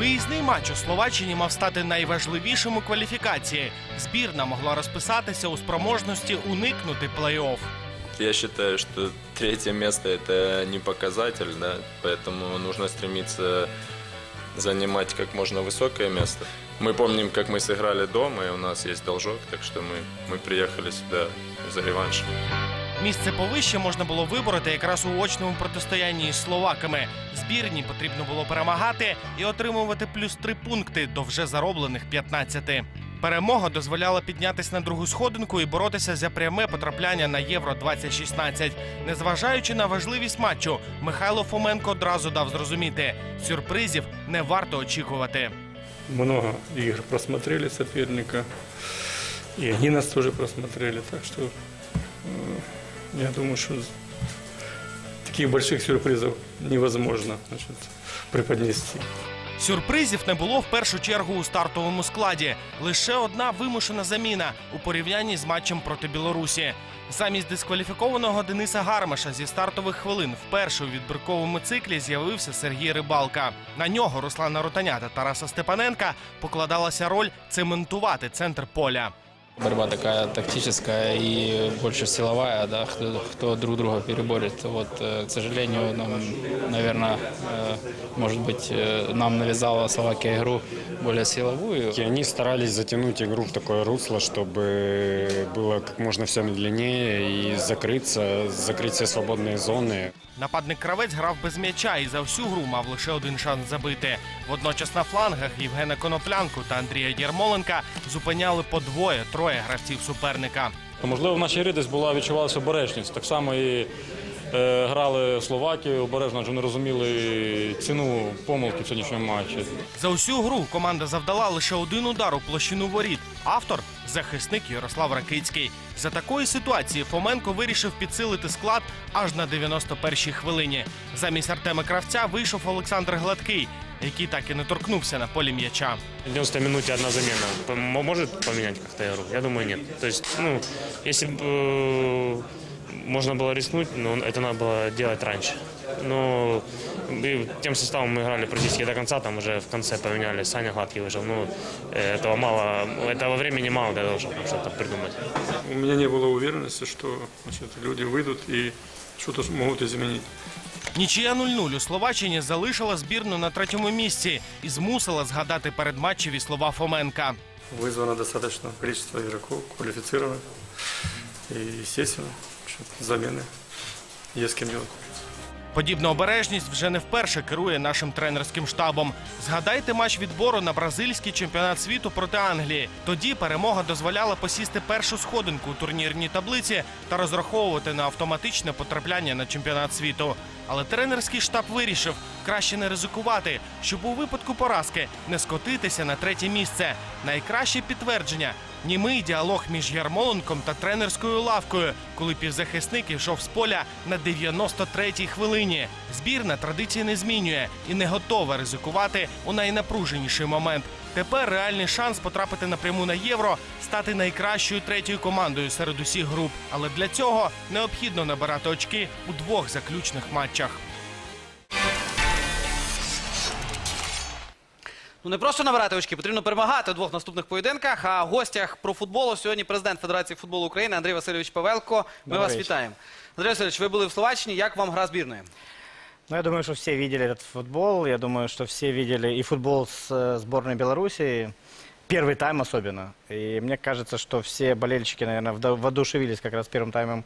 Виїзний матч у Словаччині мав стати найважливішим у кваліфікації. Збірна могла розписатися у спроможності уникнути плей-офф. Я считаю, что третье место это не показатель, да, поэтому нужно стремиться занимать как можно высокое место. Мы помним, как мы сыграли дома, и у нас есть должок, так что мы, мы приехали сюда за реваншем. Місце повище можна було вибороти якраз у очному протистоянні із словаками. Збірні потрібно було перемагати і отримувати плюс три пункти до вже зароблених 15. Перемога дозволяла піднятися на другу сходинку і боротися за пряме потрапляння на Євро 2016. Незважаючи на важливість матчу, Михайло Фоменко одразу дав зрозуміти, сюрпризів не варто очікувати. много игр просмотрели соперника. И они нас тоже просмотрели. Так э, я думаю, что таких больших сюрпризов невозможно значит, преподнести. Сюрпризів не було в першу чергу у стартовому складі. Лише одна вимушена заміна у порівнянні з матчем проти Білорусі. Замість дискваліфікованого Дениса Гармаша зі стартових хвилин вперше у відбірковому циклі з'явився Сергій Рибалка. На нього Руслана Ротаня та Тараса Степаненка покладалася роль цементувати центр поля. Борьба такая тактическая и больше силовая, да, кто, кто друг друга переборет. Вот, э, к сожалению, нам, наверное, э, может быть, э, нам навязала Словакия игру более силовую. И они старались затянуть игру в такое русло, чтобы было как можно все медленнее и закрыться, закрыть все свободные зоны. Нападник кравець грав без м'яча і за всю гру мав лише один шанс забити. Водночас на флангах Євгена Коноплянку та Андрія Єрмоленка зупиняли по двоє-троє гравців суперника. Можливо, в нашій грі десь була відчувалася обережність. Так само і грали Словакію обережно, адже не розуміли ціну помилки в сьогоднішньому матчі. За усю гру команда завдала лише один удар у площину воріт. Автор захисник Ярослав Ракицький. За такої ситуації Фоменко вирішив підсилити склад аж на 91-й хвилині. Замість Артема Кравця вийшов Олександр Гладкий, який так і не торкнувся на полі м'яча. В 90 минуте одна замена М- может поменять как-то игру? Я думаю, нет. То есть, ну, если бы э, можно было рискнуть, но это надо было делать раньше. Но и тем составом мы играли практически до конца, там уже в конце поменяли, Саня Гладкий вышел. Ну, э, этого мало, этого времени мало для того, чтобы что-то придумать. У меня не было уверенности, что значит, люди выйдут и что-то могут изменить. Нічия 0-0 у Словаччині залишила збірну на третьому місці і змусила згадати передматчеві слова Фоменка. Вызвано достаточно количество игроков, квалифицированных. И, естественно, значит, замены есть с кем делать. Подібна обережність вже не вперше керує нашим тренерським штабом. Згадайте матч відбору на бразильський чемпіонат світу проти Англії. Тоді перемога дозволяла посісти першу сходинку у турнірній таблиці та розраховувати на автоматичне потрапляння на чемпіонат світу. Але тренерський штаб вирішив краще не ризикувати, щоб у випадку поразки не скотитися на третє місце. Найкраще підтвердження німий діалог між Ярмоленком та тренерською лавкою, коли півзахисник йшов з поля на 93-й хвилині. Збірна традиції не змінює і не готова ризикувати у найнапруженіший момент. Тепер реальний шанс потрапити напряму на євро, стати найкращою третьою командою серед усіх груп. Але для цього необхідно набирати очки у двох заключних матчах. Ну не просто набирати очки, потрібно перемагати у двох наступних поєдинках. А в гостях про футболу сьогодні президент Федерації футболу України Андрій Васильович Павелко. Ми Добрий вас вечір. вітаємо. Андрій Васильович, ви були в Словаччині. Як вам гра збірної? Ну, я думаю, что все видели этот футбол. Я думаю, что все видели и футбол с э, сборной Беларуси. Первый тайм особенно. И мне кажется, что все болельщики, наверное, вда- воодушевились как раз первым таймом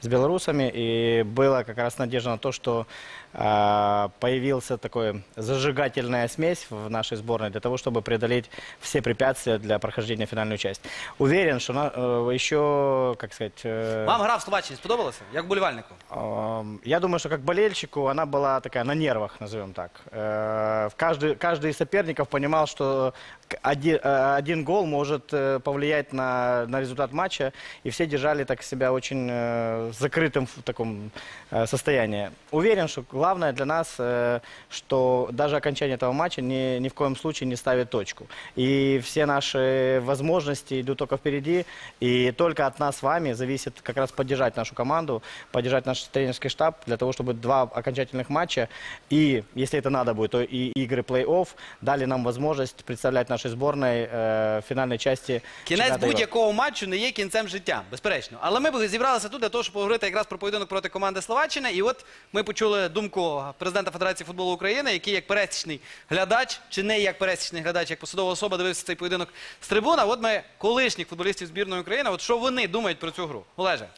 с белорусами. И была как раз надежда на то, что а, появился такой зажигательная смесь в нашей сборной для того, чтобы преодолеть все препятствия для прохождения в финальную часть. Уверен, что на- э, еще, как сказать... э, Вам гра в Словаччині сподобалася? Як болівальнику? Эм, Я думаю, что как болельщику она была такая на нервах, назовем так. Э, в Каждый, каждый из соперников понимал, что к- один, э, один гол может э, э, повлиять на, на результат матча, и все держали так себя очень э, закрытым в таком э, состоянии. Уверен, что главное для нас, э, что даже окончание этого матча ни, ни в коем случае не ставит точку. И все наши возможности идут только впереди, и только от нас с вами зависит как раз поддержать нашу команду, поддержать наш тренерский штаб для того, чтобы два окончательных матча и, если это надо будет, то и игры плей-офф дали нам возможность представлять нашей сборной э, в финальной части Кінець будь-якого матчу не є кінцем життя, безперечно. Але ми б зібралися тут для того, щоб поговорити якраз про поєдинок проти команди Словаччина. І от ми почули думку президента Федерації футболу України, який як пересічний глядач, чи не як пересічний глядач, як посадова особа дивився цей поєдинок з трибуна. От ми колишніх футболістів збірної України. От що вони думають про цю гру? Олеже.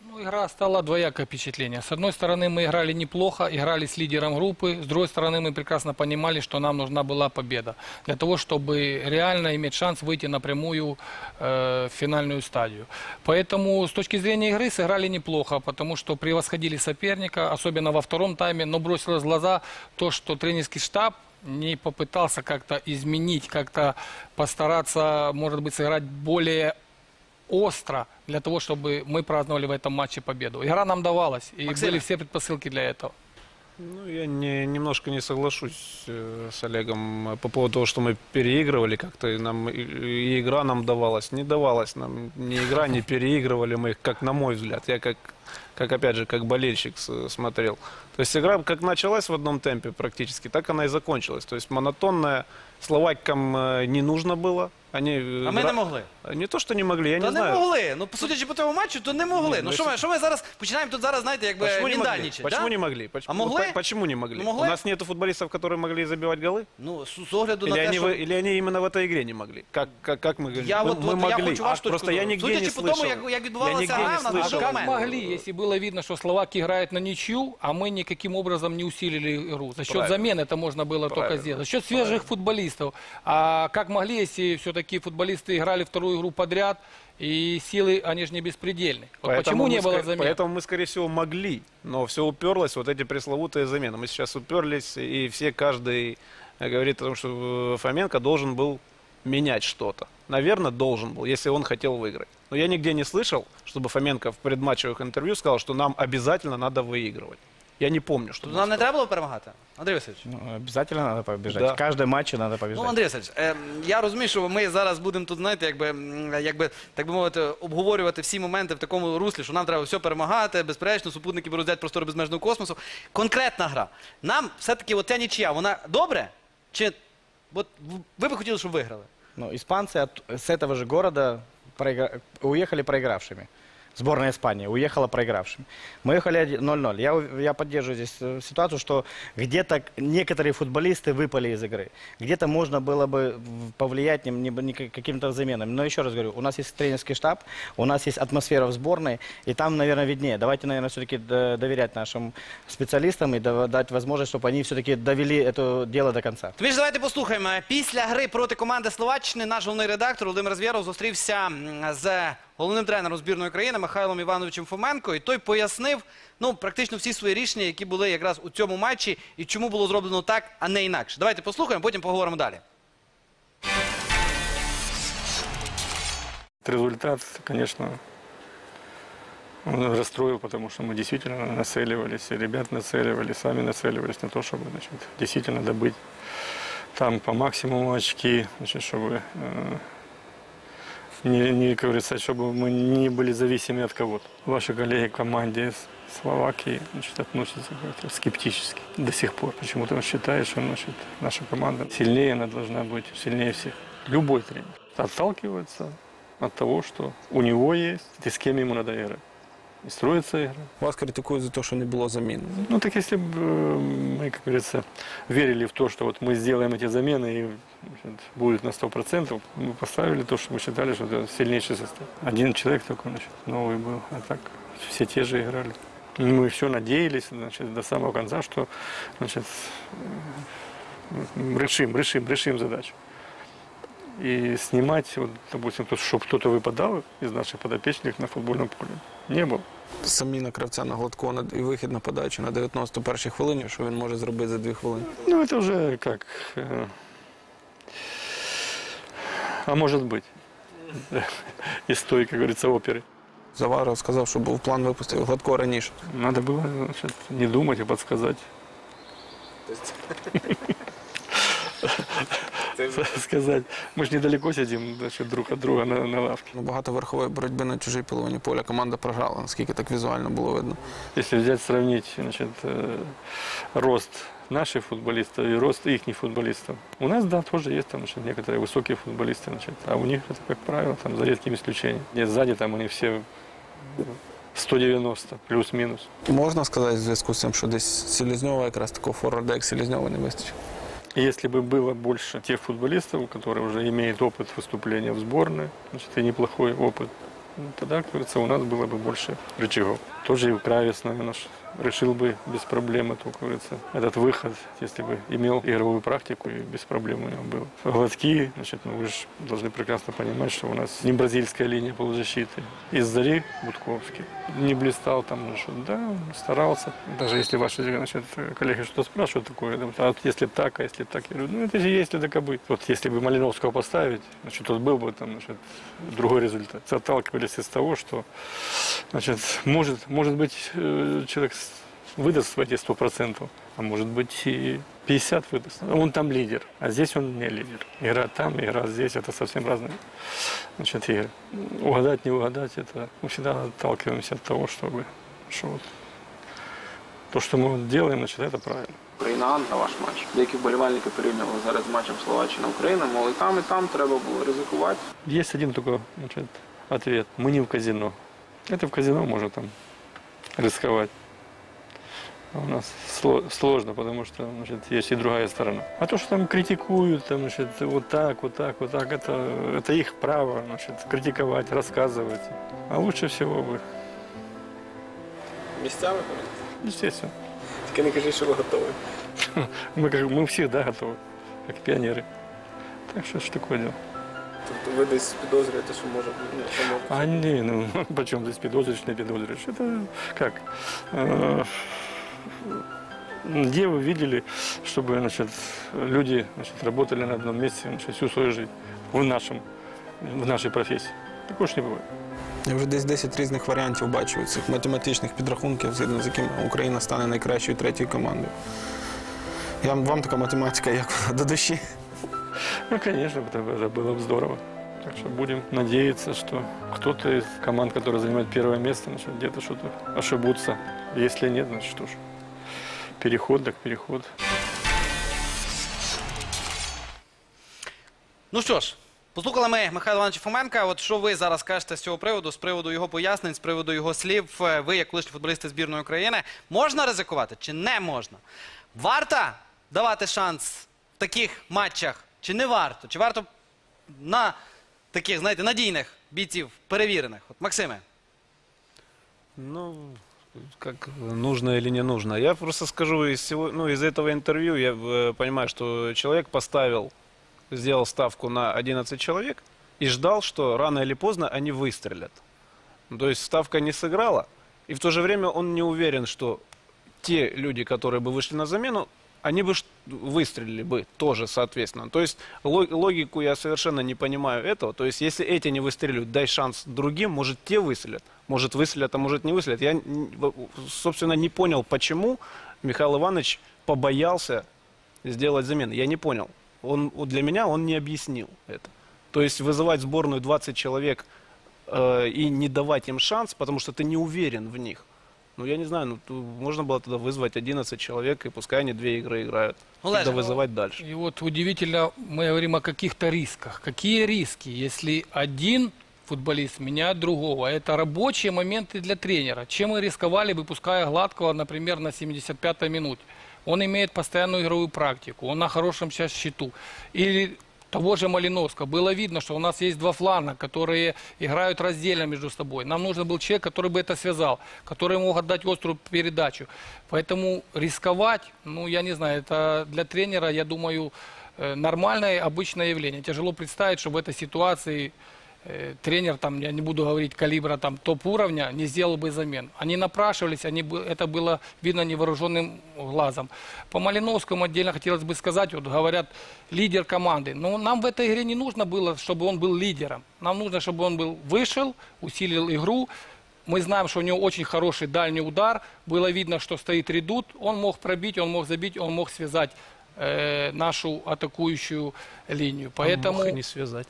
Ну, игра стала двоякое впечатление. С одной стороны, мы играли неплохо, играли с лидером группы. С другой стороны, мы прекрасно понимали, что нам нужна была победа. Для того, чтобы реально иметь шанс выйти напрямую э, в финальную стадию. Поэтому с точки зрения игры сыграли неплохо, потому что превосходили соперника, особенно во втором тайме. Но бросилось в глаза то, что тренерский штаб не попытался как-то изменить, как-то постараться, может быть, сыграть более остро для того, чтобы мы праздновали в этом матче победу. Игра нам давалась, и Максим. были все предпосылки для этого. Ну, я не, немножко не соглашусь э, с Олегом э, по поводу того, что мы переигрывали как-то, и нам и, и игра нам давалась. Не давалась нам ни игра, не переигрывали мы как на мой взгляд. Я как, как опять же, как болельщик смотрел. То есть игра как началась в одном темпе практически, так она и закончилась. То есть монотонная, словакам э, не нужно было. Они, э, А ми игра- не могли. Не то, что не могли, я Та не не знаю. могли. Ну, судячи по тому матчу, то не могли. Ні, Ну ну, що ми, що ми зараз починаємо тут зараз, знаєте, якби Почему не могли? міндальничать, Почему да? не могли? Почему, А могли? по- Почему не могли? Ну, могли. У нас нету футболистов, которые могли забивать голы? Ну, з з огляду Или на те, они, що... вы- или они именно в этой игре не могли? Как, как, как мы говорим? Я мы, вот- мы вот я могли. хочу вашу а точку просто я зору. нигде Судячи не по слышал. тому, як- як я відбувалася нигде гра, не в нас слышал. був Как момент. могли, если было видно, что словаки играют на ничью, а мы никаким образом не усилили игру. За счет Правильно. замен это можно было только Правильно. сделать. За счет свежих футболистов. А как могли, если все-таки футболисты играли вторую игру подряд, и силы, они же не беспредельны. Вот Поэтому почему не было замен? Поэтому мы, скорее всего, могли, но все уперлось вот эти пресловутые замены. Мы сейчас уперлись, и все, каждый э, говорит о том, что э, Фоменко должен был менять что-то. Наверное, должен был, если он хотел выиграть. Но я нигде не слышал, чтобы Фоменко в предматчевых интервью сказал, что нам обязательно надо выигрывать. Я не помню, что Тут нам не треба було перемагати? Андрій Васильович. Ну, обязательно надо побежать. Да. В каждом матче надо побежать. Ну, Андрій Васильович, е, я розумію, що ми зараз будемо тут, знаєте, якби, м, якби, так би мовити, обговорювати всі моменти в такому руслі, що нам треба все перемагати, безперечно, супутники беруть взяти простори безмежного космосу. Конкретна гра. Нам все-таки от ця нічия, вона добре? Чи от, ви би хотіли, щоб виграли? Ну, испанцы от- с этого же города проигра- уехали проигравшими. Сборная Испании уехала проигравшими. Мы ехали 1 0-0. Я, у- я поддерживаю здесь э, ситуацию, что где-то некоторые футболисты выпали из игры. Где-то можно было бы в- повлиять ним- не- не ка- каким-то заменам. Но еще раз говорю, у нас есть тренерский штаб, у нас есть атмосфера в сборной, и там, наверное, виднее. Давайте, наверное, все-таки доверять нашим специалистам и дава- дать возможность, чтобы они все-таки довели это дело до конца. Тобі ж давайте послухаємо. Після гри проти команди Словаччини наш головний редактор Володимир Звєров зустрівся м, з головним тренером збірної країни Михайлом Івановичем Фоменко. І той пояснив ну, практично всі свої рішення, які були якраз у цьому матчі, і чому було зроблено так, а не інакше. Давайте послухаємо, потім поговоримо далі. Результат, конечно, он расстроил, потому что мы действительно нацеливались, и ребят нацеливали, сами нацеливались на то, чтобы значит, действительно добыть там по максимуму очки, значит, чтобы э, не, не, как говорится, чтобы мы не были зависимы от кого-то. Ваши коллеги в команде из Словакии значит, относятся как-то скептически до сих пор. Почему-то считают, что значит, наша команда сильнее, она должна быть сильнее всех. Любой тренер отталкивается от того, что у него есть, и с кем ему надо играть. И строится игра. Вас критикують за те, що не було замін. Ну так если бы мы, как говорится, верили в то, что вот мы сделаем эти замены и значит, будет на 100%, мы поставили то, что мы считали, что это сильнейший состав. Один человек только значит, новый был, а так все те же играли. Мы все надеялись значит, до самого конца, что значит, решим, решим, решим задачу. И снимать, вот, допустим, чтобы кто-то выпадал из наших подопечных на футбольном поле, не было. Заміна кравця на гладко на- і вихід нападаючи на 91-й хвилині, що він може зробити за дві хвилини. Ну, это уже как... э, А может быть. из той, как говорится, оперы. Заваров сказав, що був план випустити Гладко раніше. Надо было значит, не думать, а подсказать. Сказать. Мы же недалеко сидим значит, друг от друга на, на лавке. Ну, Багато верхової боротьби на чужій половині поля команда програла, наскільки так візуально було видно. Если взять, сравнить значит, э, рост наших футболистов и рост их футболистов. У нас, да, тоже есть там значит, некоторые высокие футболисты, значит, а у них это, как правило, там, за редким исключением. Нет, сзади там они все 190 плюс-минус. Можна сказати в зв'язку з цим, що десь Селезньова, якраз такого форварда, як Селезньова, не вистачить. Если бы было больше тех футболистов, которые уже имеют опыт выступления в сборной, значит, и неплохой опыт, ну, тогда, говорится, у нас было бы больше рычагов. Тоже и Кравец, наверное, решил бы без проблем эту, как говорится, этот выход, если бы имел игровую практику, и без проблем у него был. Гладки, значит, ну, вы же должны прекрасно понимать, что у нас не бразильская линия полузащиты. Из Зари Будковский не блистал там, что, да, старался. Даже если ваши значит, коллеги что спрашивают такое, а если так, а если так, я говорю, ну это же есть это кобы. Вот если бы Малиновского поставить, значит, тот был бы там, значит, другой результат. Отталкивались из того, что, значит, может, может быть, э, человек с- выдаст свои 100%, а может быть и 50 выдаст. Он там лидер, а здесь он не лидер. Игра там, игра здесь, это совсем разные значит, игры. Угадать, не угадать, это мы всегда отталкиваемся от того, чтобы что вот, то, что мы вот делаем, значит, это правильно. Україна на ваш матч. Деякі вболівальники порівнювали зараз з матчем Словаччина-Україна, мол, і там, і там треба було ризикувати. Есть один только значит, ответ. Мы не в казино. Это в казино можно там рисковать. А у нас сло- сложно, потому что значит, есть и другая сторона. А то, что там критикуют, там, значит, вот так, вот так, вот так, это, это их право значит, критиковать, рассказывать. А лучше всего бы, Місцями естественно. тільки не кажіть, що ви готові. Мы, как, мы всегда готовы, как пионеры. Так что ж такое дело. Тобто ви десь підозрюєте, що може, ну, що може. А не, ну почем здесь подозришь, не подозришь? Это как? Э, Где вы видели, чтобы значит, люди значит, работали на одном месте значит, всю свою жизнь в, нашем, в нашей профессии? Такого ж не бывает. Я вже десь 10 різних варіантів бачу цих математичних підрахунків, згідно з якими Україна стане найкращою третьою командою. Я, вам така математика, як вона, до душі. Ну, конечно, это, это было бы здорово. Так что будем надеяться, что кто-то из команд, которые занимают первое место, значит, где-то что-то ошибутся. Если нет, значит, что ж, переход так переход. Ну що ж, послухали ми Михайла Івановича Фоменка. От що ви зараз кажете з цього приводу, з приводу його пояснень, з приводу його слів, Е, ви, як колишні футболісти збірної України, можна ризикувати чи не можна? Варто давати шанс в таких матчах, чи не варто? Чи варто на таких, знаєте, надійних бійців, перевірених? От, Максиме. Ну, как нужно или не нужно. Я просто скажу, из, всего, ну, из этого интервью я э, понимаю, что человек поставил, сделал ставку на 11 человек и ждал, что рано или поздно они выстрелят. Ну, То есть ставка не сыграла, и в то же время он не уверен, что те люди, которые бы вышли на замену, они бы ш- выстрелили бы тоже, соответственно. То есть ло- логику я совершенно не понимаю этого. То есть если эти не выстреливают, дай шанс другим, может те выстрелят. Может выстрелят, а может не выстрелят. Я, собственно, не понял, почему Михаил Иванович побоялся сделать замены. Я не понял. Он, для меня он не объяснил это. То есть вызывать сборную 20 человек э, и не давать им шанс, потому что ты не уверен в них. Ну, я не знаю, ну, ту- можно было тогда вызвать 11 человек, и пускай они две игры играют. Олеже, Тогда вызывать дальше. И вот удивительно, мы говорим о каких-то рисках. Какие риски, если один футболист меняет другого? Это рабочие моменты для тренера. Чем мы рисковали, выпуская Гладкого, например, на 75-й минуте? Он имеет постоянную игровую практику, он на хорошем сейчас счету. Или того же Малиновского. Было видно, что у нас есть два фланга, которые играют раздельно между собой. Нам нужен был человек, который бы это связал, который мог отдать острую передачу. Поэтому рисковать, ну, я не знаю, это для тренера, я думаю, э, нормальное, обычное явление. Тяжело представить, что в этой ситуации тренер, там, я не буду говорить калибра там, топ-уровня, не сделал бы замен. Они напрашивались, они, это было видно невооруженным глазом. По Малиновскому отдельно хотелось бы сказать, вот говорят, лидер команды. Но нам в этой игре не нужно было, чтобы он был лидером. Нам нужно, чтобы он был вышел, усилил игру. Мы знаем, что у него очень хороший дальний удар. Было видно, что стоит редут. Он мог пробить, он мог забить, он мог связать э, нашу атакующую линию. Поэтому... Мог и не связать.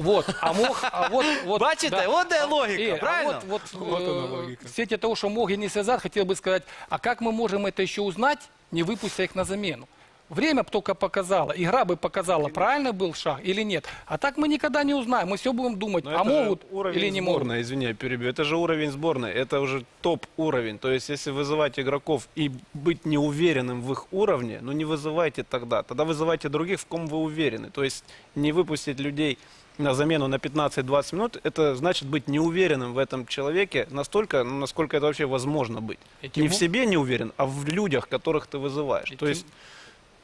Вот, а мог, а вот, вот, Бачите, да. от де логіка, Ігор, а правильно? вот, вот, Вот она э, логика. в свете того, что мог и не связать, хотел бы сказать, а как мы можем это еще узнать, не выпустя их на замену? Время б только показало, игра бы показала, правильно был шаг или нет. А так мы никогда не узнаем, мы все будем думать, Но а это же могут уровень или не могут. сборной, извини, я перебью. Это же уровень сборной, это уже топ-уровень. То есть, если вызывать игроков и быть неуверенным в их уровне, ну не вызывайте тогда. Тогда вызывайте других, в ком вы уверены. То есть, не выпустить людей на замену на 15-20 минут, это значит быть неуверенным в этом человеке настолько, ну, насколько это вообще возможно быть. И тем Не в бо- себе не уверен, а в людях, которых ты вызываешь. И То тем- есть,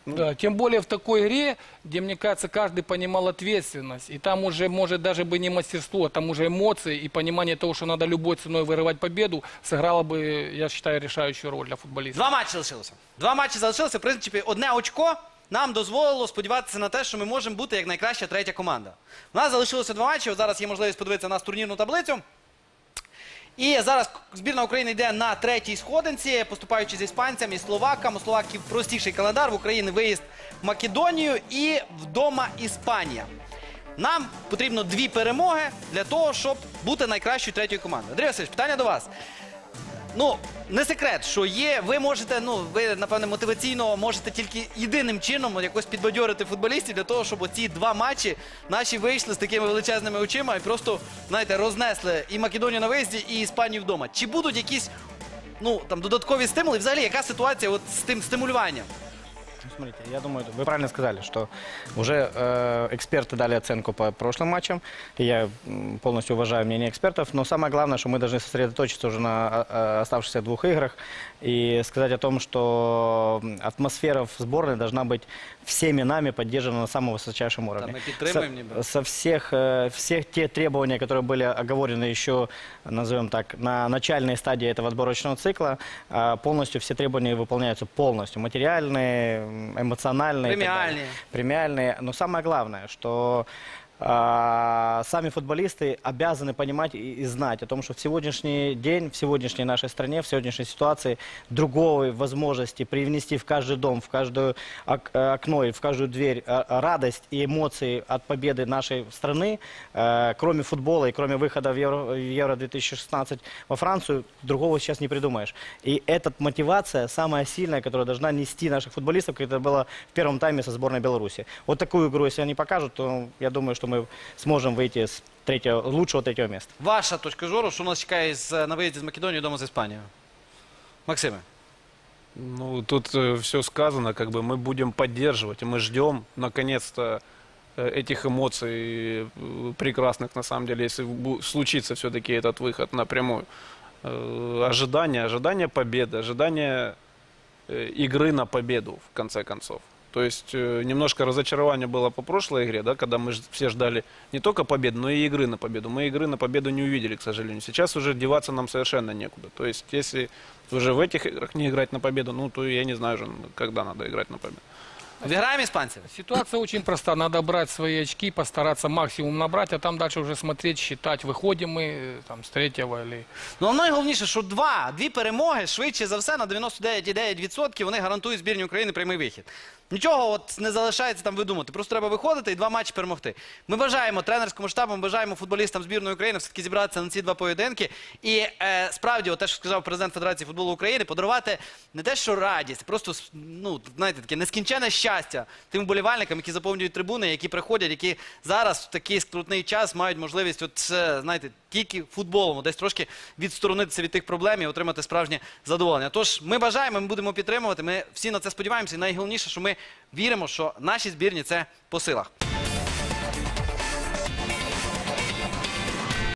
Да, тем более в такой игре, где, мне кажется, каждый понимал ответственность. И там уже, может, даже бы не мастерство, там уже эмоции и понимание того, что надо любой ценой вырывать победу, сыграло бы, я считаю, решающую роль для футболиста. Два матчі залишилося. Два матчі залишилося. В принципі, одне очко нам дозволило сподіватися на те, що ми можемо бути як найкраща третя команда. У нас залишилося два матчі. Зараз є можливість подивитися на турнірну таблицю. І зараз збірна України йде на третій сходинці, поступаючи з іспанцями і словакам. У словаків простіший календар. В Україні виїзд в Македонію і вдома Іспанія. Нам потрібно дві перемоги для того, щоб бути найкращою третьою командою. Андрій Васильович, питання до вас. Ну, не секрет, що є, ви можете, ну, ви, напевне, мотиваційно можете тільки єдиним чином якось підбадьорити футболістів для того, щоб оці два матчі наші вийшли з такими величезними очима і просто, знаєте, рознесли і Македонію на виїзді, і Іспанію вдома. Чи будуть якісь, ну, там, додаткові стимули? Взагалі, яка ситуація от з тим стимулюванням? Смотрите, я думаю, вы правильно сказали, что уже э, эксперты дали оценку по прошлым матчам. И я полностью уважаю мнение экспертов. Но самое главное, что мы должны сосредоточиться уже на э, оставшихся двух играх и сказать о том, что атмосфера в сборной должна быть всеми нами поддержана на самом высочайшем уровне. подтримуем, Со- ніби. со всех, э, всех те требования, которые были оговорены еще, назовем так, на начальной стадии этого отборочного цикла, э, полностью все требования выполняются полностью. Материальные, эмоциональные. и так далее. Премиальные. Премиальные. Но самое главное, что а, сами футболисты обязаны понимать и, и знать о том, что в сегодняшний день, в сегодняшней нашей стране, в сегодняшней ситуации другой возможности привнести в каждый дом, в каждое э, окно и в каждую дверь э, радость и эмоции от победы нашей страны, э, кроме футбола и кроме выхода в Евро, в Евро 2016 во Францию, другого сейчас не придумаешь. И эта мотивация самая сильная, которая должна нести наших футболистов, как это было в первом тайме со сборной Беларуси. Вот такую игру, если они покажут, то я думаю, что мы сможем выйти с третьего, лучшего третьего места. Ваша точка зору, що нас чекає з, на виїзді з Македонією вдома з Іспанією? Максиме. Ну, тут все сказано, как бы мы будем поддерживать, и мы ждем, наконец-то, э, этих эмоций э, прекрасных, на самом деле, если бу- случится все-таки этот выход напрямую. Э, Ожидание, ожидание победы, ожидание э, игры на победу, в конце концов. То есть э, немножко разочарование было по прошлой игре, да, когда мы ж- все ждали не только победы, но и игры на победу. Мы игры на победу не увидели, к сожалению. Сейчас уже деваться нам совершенно некуда. То есть если уже в этих играх не играть на победу, ну то я не знаю уже, когда надо играть на победу. Відграємо іспанців? Ситуация очень проста. Надо брать свои очки, постараться максимум набрать, а там дальше уже смотреть, считать, выходим мы э, там, с третьего или... Ну, а найголовніше, що два, дві перемоги, швидше за все, на 99,9% вони гарантують збірні України прямий вихід. Нічого от не залишається там видумати. Просто треба виходити і два матчі перемогти. Ми бажаємо тренерському штабу, ми бажаємо футболістам збірної України все-таки зібратися на ці два поєдинки. І е, справді, от те, що сказав президент Федерації футболу України, подарувати не те, що радість, просто ну, знаєте, таке нескінченне щастя тим вболівальникам, які заповнюють трибуни, які приходять, які зараз в такий скрутний час мають можливість, от, е, знаєте, тільки футболом десь трошки відсторонитися від тих проблем і отримати справжнє задоволення. Тож ми бажаємо, ми будемо підтримувати. Ми всі на це сподіваємося. І найголовніше, що ми віримо, що наші збірні це по силах.